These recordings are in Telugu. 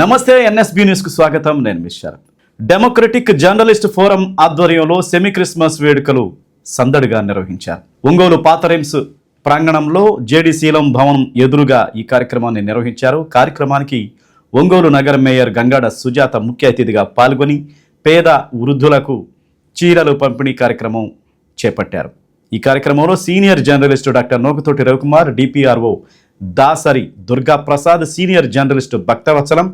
నమస్తే ఎన్ఎస్బి న్యూస్కు స్వాగతం. నేను miss Sharath. Democratic journalist forum ఆధ్వర్యంలో సెమీ క్రిస్మస్ వేడుకలు సందడిగా నిర్వహించారు. ఒంగోలు పాతరేమ్స్ ప్రాంగణంలో జేడి భవనం ఎదురుగా ఈ కార్యక్రమాన్ని నిర్వహించారు. కార్యక్రమానికి ఒంగోలు నగర మేయర్ గంగాడ సుజాత ముఖ్య అతిథిగా పాల్గొని పేద వృద్ధులకు చీరలు పంపిణీ కార్యక్రమం చేపట్టారు. ఈ కార్యక్రమంలో senior journalist doctor Nokathoti Ravikumar DPRO Dasari Durga Prasad senior journalist Bhaktavatsalam.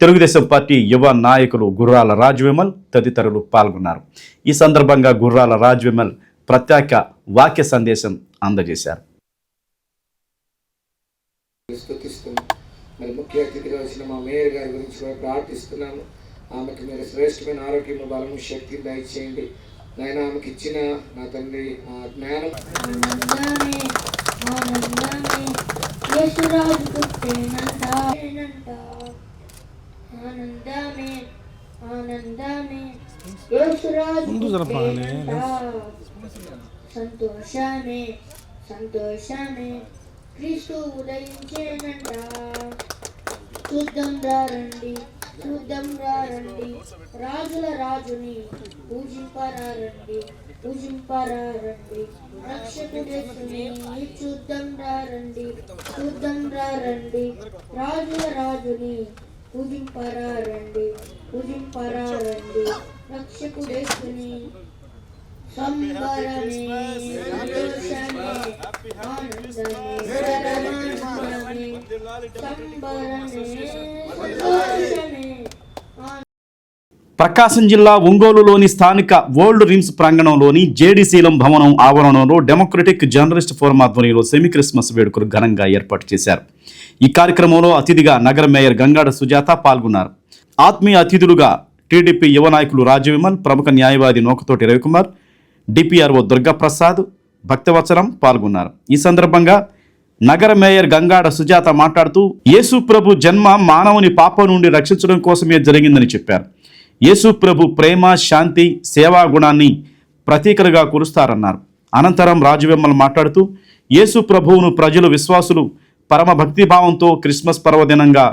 Telugu Desam party యువ నాయకులు గుర్రాల రాజ్ విమల్ తదితరులు పాల్గొన్నారు. ఈ సందర్భంగా గుర్రాల రాజ్ విమల్ ప్రత్యేక వాక్య సందేశం అందజేశారు. మరి ముఖ్య అతిథిగా వచ్చిన మా మేయర్ గారి గురించి కూడా ప్రార్థిస్తున్నాము ఆమెకి మీరు శ్రేష్టమైన ఆరోగ్యము బలము శక్తి దయచేయండి నాయన ఆమెకి ఇచ్చిన నా తండ్రి జ్ఞానం. ఆనందమే ఆనందమే యేసురాజు పుట్టేనంట ఆనందమే ఆనందమే యేసురాజు పుట్టేనంట. సంతోషమే సంతోషమే క్రీస్తు ఉదయించేనంట చూద్దాం రండి చూద్దాం రండి రాజుల రాజుని పూజింపరండి పూజింపరారండి పూజింపరారండి రక్షకుడేసుని చూద్దాం రండి చూద్దాం రండి రాజుల రాజుని పూజింపరారండి పూజింపరారండి రక్షకుడేసుని సంబరమే సంతోషమే ఆనందమే పరమానందమే సంబరమే సంతోషమే. ప్రకాశం జిల్లా ఒంగోలులోని స్థానిక ఓల్డ్ రిమ్స్ ప్రాంగణంలోని జేడీశీలం భవనం ఆవరణంలో డెమోక్రటిక్ జర్నలిస్ట్ ఫోరం ఆధ్వర్యంలో సెమీ క్రిస్మస్ వేడుకలు ఘనంగా ఏర్పాటు చేశారు. ఈ కార్యక్రమంలో అతిథిగా నగర మేయర్ గంగాడ సుజాత పాల్గొన్నారు. ఆత్మీయ అతిథులుగా టీడీపీ యువ నాయకులు రాజవిమల్ ప్రముఖ న్యాయవాది నోకతోటి రవికుమార్ డిపిఆర్ఓ దుర్గాప్రసాద్ భక్తవత్సరం పాల్గొన్నారు. ఈ సందర్భంగా నగర మేయర్ గంగాడ సుజాత మాట్లాడుతూ యేసు ప్రభు జన్మ మానవుని పాపం నుండి రక్షించడం కోసమే జరిగిందని చెప్పారు. యేసుప్రభు ప్రేమ శాంతి సేవా గుణాన్ని ప్రతీకలుగా కురుస్తారన్నారు. అనంతరం రాజువెమ్మలు మాట్లాడుతూ యేసు ప్రభువును ప్రజలు విశ్వాసులు పరమ భక్తిభావంతో క్రిస్మస్ పర్వదినంగా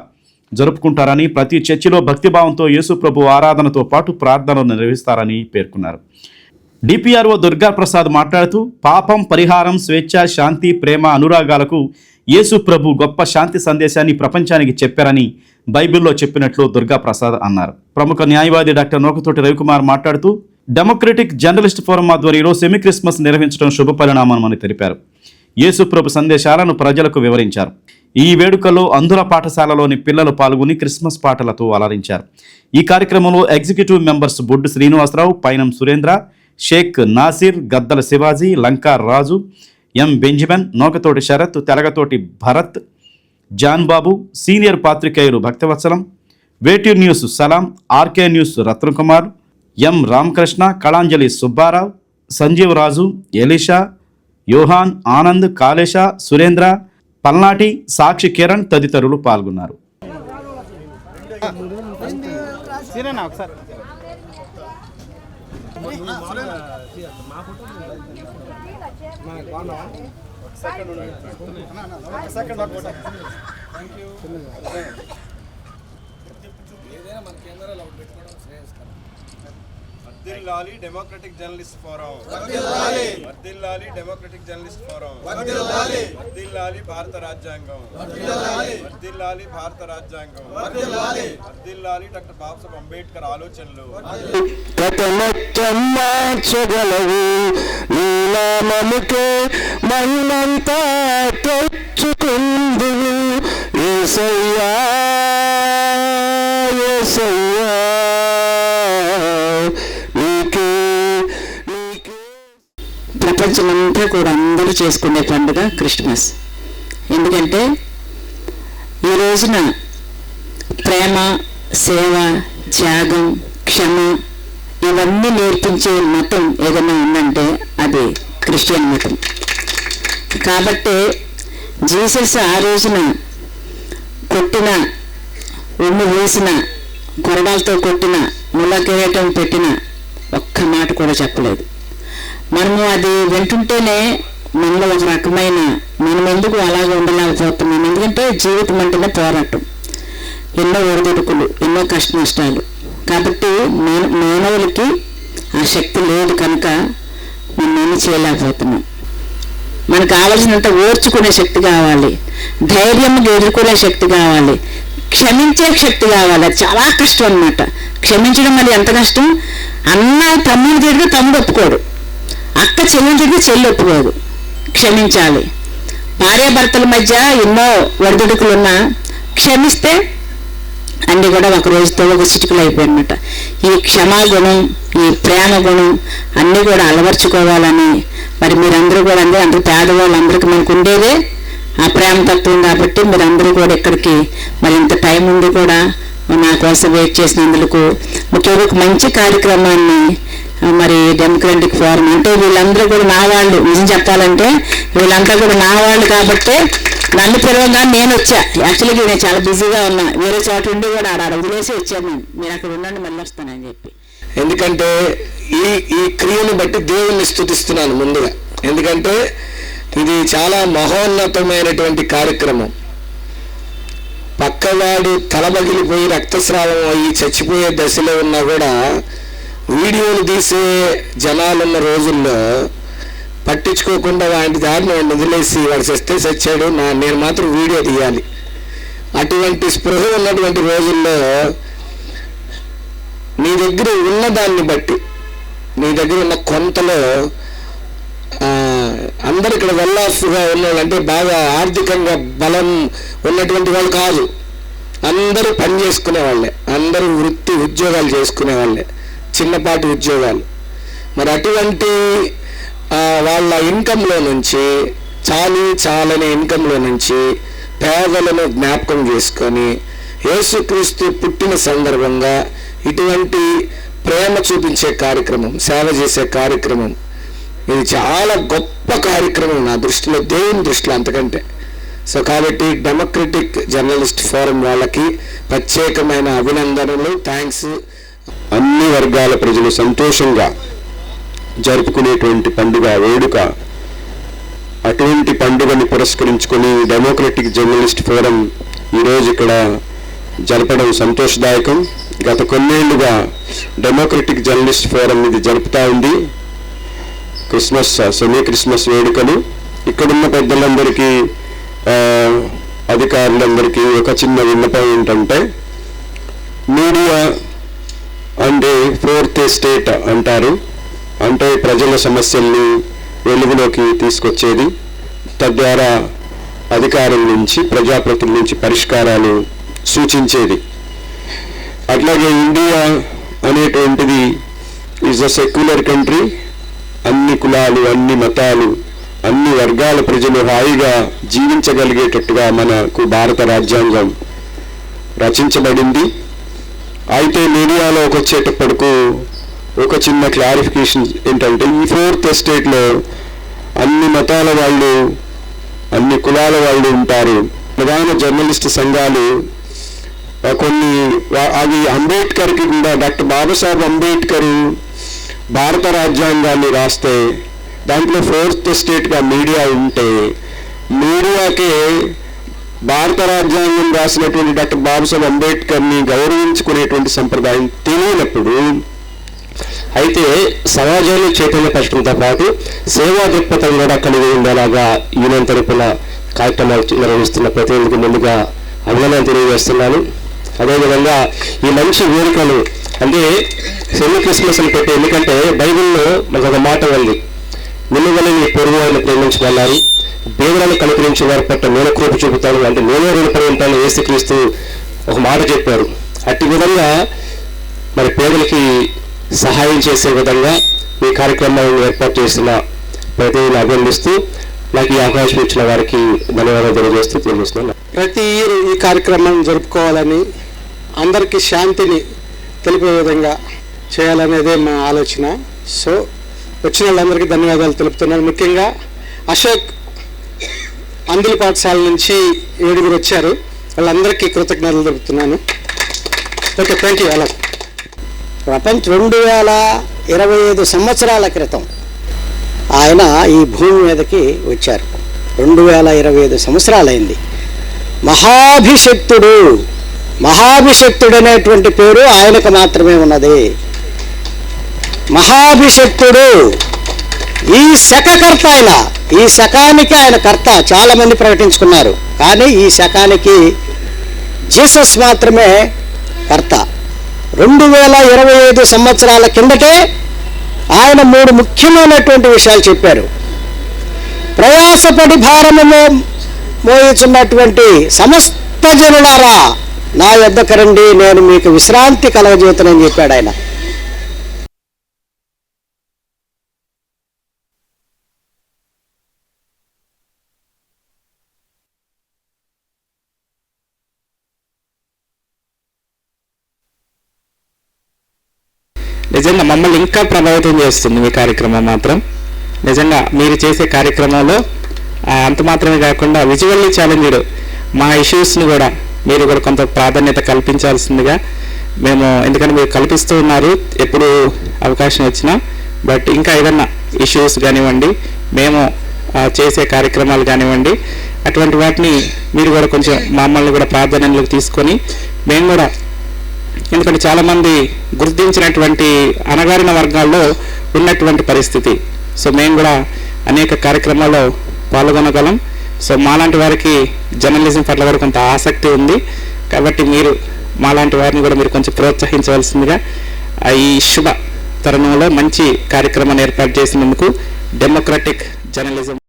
జరుపుకుంటారని ప్రతి చర్చిలో భక్తిభావంతో యేసు ప్రభు ఆరాధనతో పాటు ప్రార్థనలు నిర్వహిస్తారని పేర్కొన్నారు. డిపిఆర్ఓ దుర్గా ప్రసాద్ మాట్లాడుతూ పాపం పరిహారం స్వేచ్ఛ శాంతి ప్రేమ అనురాగాలకు యేసు ప్రభు గొప్ప శాంతి సందేశాన్ని ప్రపంచానికి చెప్పారని బైబిల్లో చెప్పినట్లు దుర్గా ప్రసాద్ అన్నారు. ప్రముఖ న్యాయవాది డాక్టర్ నోకతోటి రవికుమార్ మాట్లాడుతూ డెమోక్రటిక్ జర్నలిస్ట్ ఫోరం ఆధ్వర్యంలో సెమీ క్రిస్మస్ నిర్వహించడం శుభ పరిణామమని తెలిపారు. యేసు ప్రభు సందేశాలను ప్రజలకు వివరించారు. ఈ వేడుకలో అందుల పాఠశాలలోని పిల్లలు పాల్గొని క్రిస్మస్ పాటలతో అలరించారు. ఈ కార్యక్రమంలో executive members Boddu Srinivasarao Painam Surendra Sheikh Nasir Gaddala Shivaji Lanka Raju M Benjamin Nokathoti Sarath Telagathoti Bharath John Babu senior పాత్రికేయులు Bhaktavatsalam Veti news Salam RK news Ratnakumar M Ramakrishna Kalanjali Subbarao Sanjeev Raju Elisha Yohan Anand Kalesha Surendra Palnati Sakshi Kiran తదితరులు పాల్గొన్నారు. సీరేనా ఒకసారి వర్ధిల్లాలి డెమోక్రటిక్ జర్నలిస్ట్ ఫోరం. వర్ధిల్లాలి డెమోక్రటిక్ జర్నలిస్ట్ ఫోరం. వర్ధిల్లాలి భారత రాజ్యాంగం. వర్ధిల్లాలి భారత రాజ్యాంగం. వర్ధిల్లాలి డాక్టర్ బాబాసాహెబ్ అంబేద్కర్ ఆలోచనలు. మార్చగలవు నీ నామముకే మహిమంతా తెచ్చుకుందువు. ఏసయ్యా ప్రపంచమంతా కూడా అందరూ చేసుకునే పండుగ క్రిస్మస్. ఎందుకంటే ఈ రోజున ప్రేమ సేవ త్యాగం క్షమ ఇవన్నీ నేర్పించే మతం ఏదైనా ఉందంటే అది క్రిస్టియన్ మతం. కాబట్టి జీసస్ ఆ రోజున కొట్టిన ఉమ్ము వేసిన కొరడాలతో కొట్టిన ముళ్ళ కిరీటం పెట్టిన ఒక్క మాట కూడా చెప్పలేదు. మనము అది వింటుంటేనే మనలో ఒక రకమైన మనం ఎందుకు అలాగే ఉండలేకపోతున్నాం? ఎందుకంటే జీవితం అంటేనే పోరాటం. ఎన్నో ఒడిదుడుకులు ఎన్నో కష్ట నష్టాలు కాబట్టి మాన- మానవులకి ఆ శక్తి లేదు కనుక మనం ఏమి చేయలేకపోతున్నాం. మనకు కావలసినంత ఓర్చుకునే శక్తి కావాలి. ధైర్యంగా ఎదుర్కొనే శక్తి కావాలి. క్షమించే శక్తి కావాలి. అది చాలా కష్టం అన్నమాట. క్షమించడం అది ఎంత కష్టం? అన్న తమ్ముడు తిరిగి తమ్ముడు ఒప్పుకోడు. అక్క చెల్లించింది తిరిగి చెల్లి ఒప్పుకోదు. క్షమించాలి. భార్యాభర్తల మధ్య ఎన్నో ఒడిదుడుకులున్నా క్షమిస్తే అన్నీ కూడా ఒక రోజుతో ఒక చిటికలు అయిపోయినమాట. ఈ క్షమాగుణం ఈ ప్రేమ గుణం అన్నీ కూడా అలవర్చుకోవాలని మరి మీరందరూ కూడా అందరూ అందరూ పేదవాళ్ళందరికీ మనకు ఉండేదే ఆ ప్రేమ తత్వం కాబట్టి మీరందరూ కూడా ఇక్కడికి మరి ఇంత టైం ఉండి కూడా నా కోసం వెయిట్ చేసినందుకు ముఖ్యంగా ఒక మంచి కార్యక్రమాన్ని మరి డెమోక్రటిక్ ఫోరం అంటే వీళ్ళందరూ కూడా నా వాళ్ళు. నిజం చెప్పాలంటే వీళ్ళంతా కూడా నా వాళ్ళు కాబట్టి నన్ను పిలవగానే నేను వచ్చా. యాక్చువల్గా నేను చాలా బిజీగా ఉన్నా. వేరే చోట ఉండి కూడా ఆడ ఆడ వదిలేసి వచ్చాను నేను. మీరు అక్కడ ఉండండి మళ్ళీ వస్తానని చెప్పి. ఎందుకంటే ఈ ఈ క్రియను బట్టి దేవుణ్ణి స్థుతిస్తున్నాను ముందుగా. ఎందుకంటే ఇది చాలా మహోన్నతమైనటువంటి కార్యక్రమం. పక్కవాడు తలబగిలిపోయి రక్తస్రావం అయ్యి చచ్చిపోయే దశలో ఉన్నా కూడా వీడియోలు తీసే జనాలున్న రోజుల్లో పట్టించుకోకుండా వాడి దారిని వాడిని వదిలేసి వాడు చేస్తే చచ్చాడు నా నేను మాత్రం వీడియో తీయాలి. అటువంటి స్పృహ ఉన్నటువంటి రోజుల్లో నీ దగ్గర ఉన్న దాన్ని బట్టి నీ దగ్గర ఉన్న కొంతలో అందరు ఇక్కడ వెల్లాఫ్గా ఉన్నవాళ్ళు అంటే బాగా ఆర్థికంగా బలం ఉన్నటువంటి వాళ్ళు కాదు. అందరూ పని చేసుకునే వాళ్ళే. అందరూ వృత్తి ఉద్యోగాలు చేసుకునే వాళ్ళే. చిన్నపాటి ఉద్యోగాలు. మరి అటువంటి వాళ్ళ ఇన్కంలో నుంచి చాలి చాలని ఇన్కంలో నుంచి పేదలను జ్ఞాపకం చేసుకొని యేసుక్రీస్తు పుట్టిన సందర్భంగా ఇటువంటి ప్రేమ చూపించే కార్యక్రమం సేవ చేసే కార్యక్రమం ఇది చాలా గొప్ప కార్యక్రమం నా దృష్టిలో దేవుని దృష్టిలో అంతకంటే. సో కాబట్టి డెమోక్రటిక్ జర్నలిస్ట్ ఫోరం వాళ్ళకి ప్రత్యేకమైన అభినందనలు థ్యాంక్స్. అన్ని వర్గాల ప్రజలు సంతోషంగా జరుపుకునేటువంటి పండుగ వేడుక. అటువంటి పండుగను పురస్కరించుకొని డెమోక్రటిక్ జర్నలిస్ట్ ఫోరం ఈరోజు ఇక్కడ జరపడం సంతోషదాయకం. గత కొన్నేళ్ళుగా డెమోక్రటిక్ జర్నలిస్ట్ ఫోరం ఇది జరుపుతూ ఉంది. క్రిస్మస్ సెమీ క్రిస్మస్ వేడుకలు. ఇక్కడున్న పెద్దలందరికీ అధికారులందరికీ ఒక చిన్న విన్నపం ఏంటంటే మీడియా అంటే ఫోర్త్ ఎస్టేట్ అంటారు. అంటే ప్రజల సమస్యల్ని వెలుగులోకి తీసుకొచ్చేది. తద్వారా అధికారుల నుంచి ప్రజాప్రతినిధుల నుంచి పరిష్కారాలు సూచించేది. అట్లాగే ఇండియా అనేటువంటిది ఈజ్ అ సెక్యులర్ కంట్రీ అన్ని కులాలు అన్ని మతాలు అన్ని వర్గాల ప్రజలు హాయిగా జీవించగలిగేటట్టుగా మనకు భారత రాజ్యాంగం రచించబడింది. అయితే మీడియాలో వచ్చేటప్పటికు ఒక చిన్న క్లారిఫికేషన్ ఏంటంటే ఈ ఫోర్త్ ఎస్టేట్లో అన్ని మతాల వాళ్ళు అన్ని కులాల వాళ్ళు ఉంటారు. ప్రధాన జర్నలిస్ట్ సంఘాలు కొన్ని అవి అంబేద్కర్కి కూడా డాక్టర్ బాబాసాహెబ్ అంబేద్కర్ భారత రాజ్యాంగాన్ని రాస్తే దాంట్లో ఫోర్త్ స్టేట్గా మీడియా ఉంటే మీడియాకే భారత రాజ్యాంగం రాసినటువంటి డాక్టర్ బాబాసాహెబ్ అంబేద్కర్ని గౌరవించుకునేటువంటి సంప్రదాయం తెలియనప్పుడు అయితే సమాజాన్ని చైతన్యపరచడంతో పాటు సేవా దృక్పథం కూడా కలిగి ఉండేలాగా యూనియన్ తరపున కార్యక్రమాలు నిర్వహిస్తున్న ప్రతినిధులకు ముందుగా అభినందన తెలియజేస్తున్నాను. అదేవిధంగా ఈ మంచి వేడుకలు అంటే సెమీ క్రిస్మస్ అని పెట్టే ఎందుకంటే బైబిల్లో మనకు ఒక మాట ఉంది నిలువని నీ పొరుగు వారిని ప్రేమించమన్నారు బేదలను కనికరించి వారి పట్ల నేను కృప చూపుతాను అంటే నేనే రుణపడి ఉంటాను ఏసుక్రీస్తు ఒక మాట చెప్పారు. అట్టి విధంగా మరి పేదలకి సహాయం చేసే విధంగా ఈ కార్యక్రమాలను ఏర్పాటు చేసిన ప్రతిని అభినందిస్తూ నాకు ఈ అవకాశం ఇచ్చిన వారికి ధన్యవాదాలు తెలియజేస్తూ తెలియజేస్తున్నాను. ప్రతి ఈ కార్యక్రమం జరుపుకోవాలని అందరికీ శాంతిని తెలిపే విధంగా చేయాలనేదే మా ఆలోచన. సో వచ్చిన వాళ్ళందరికీ ధన్యవాదాలు తెలుపుతున్నాను. ముఖ్యంగా అశోక్ అందుల పాఠశాల నుంచి ఏడుగురు వచ్చారు. వాళ్ళందరికీ కృతజ్ఞతలు తెలుపుతున్నాను. ఓకే థ్యాంక్ యూ అలా. ప్రపంచ రెండు వేల ఇరవై ఐదు సంవత్సరాల క్రితం ఆయన ఈ భూమి మీదకి వచ్చారు. రెండు వేల ఇరవై ఐదు సంవత్సరాలైంది. మహాభిషక్తుడు మహాభిషక్తుడు అనేటువంటి పేరు ఆయనకు మాత్రమే ఉన్నది. మహాభిషక్తుడు ఈ శకకర్త ఆయన. ఈ శకానికి ఆయన కర్త. చాలామంది ప్రకటించుకున్నారు. కానీ ఈ శకానికి జీసస్ మాత్రమే కర్త. రెండు వేల ఇరవై ఐదు సంవత్సరాల కిందటే ఆయన మూడు ముఖ్యమైనటువంటి విషయాలు చెప్పారు. ప్రయాసపడి భారము మో- సమస్త జనులారా నా యొద్దకు రండి నేను మీకు విశ్రాంతి కలగజేతనని చెప్పాడు ఆయన. నిజంగా మమ్మల్ని ఇంకా ప్రభావితం చేస్తుంది మీ కార్యక్రమం మాత్రం. నిజంగా మీరు చేసే కార్యక్రమంలో అంత మాత్రమే కాకుండా విజువల్లీ ఛాలెంజ్డ్ మా ఇష్యూస్ని కూడా మీరు కూడా కొంత ప్రాధాన్యత కల్పించాల్సిందిగా మేము ఎందుకంటే మీరు కల్పిస్తూ ఉన్నారు ఎప్పుడు అవకాశం వచ్చినా. బట్ ఇంకా ఏదన్నా ఇష్యూస్ కానివ్వండి మేము చేసే కార్యక్రమాలు కానివ్వండి అటువంటి వాటిని మీరు కూడా కొంచెం మమ్మల్ని కూడా ప్రాధాన్యంలోకి తీసుకొని మేము కూడా ఎందుకంటే చాలామంది గుర్తించినటువంటి అణగారిన వర్గాల్లో ఉన్నటువంటి పరిస్థితి. సో మేము కూడా అనేక కార్యక్రమాల్లో పాల్గొనగలం. సో మాలాంటి వారికి జర్నలిజం పట్ల కూడా కొంత ఆసక్తి ఉంది. కాబట్టి మీరు మాలాంటి వారిని కూడా మీరు కొంచెం ప్రోత్సహించవలసిందిగా ఈ శుభ తరుణంలో మంచి కార్యక్రమాన్ని ఏర్పాటు చేసినందుకు డెమోక్రటిక్ జర్నలిజం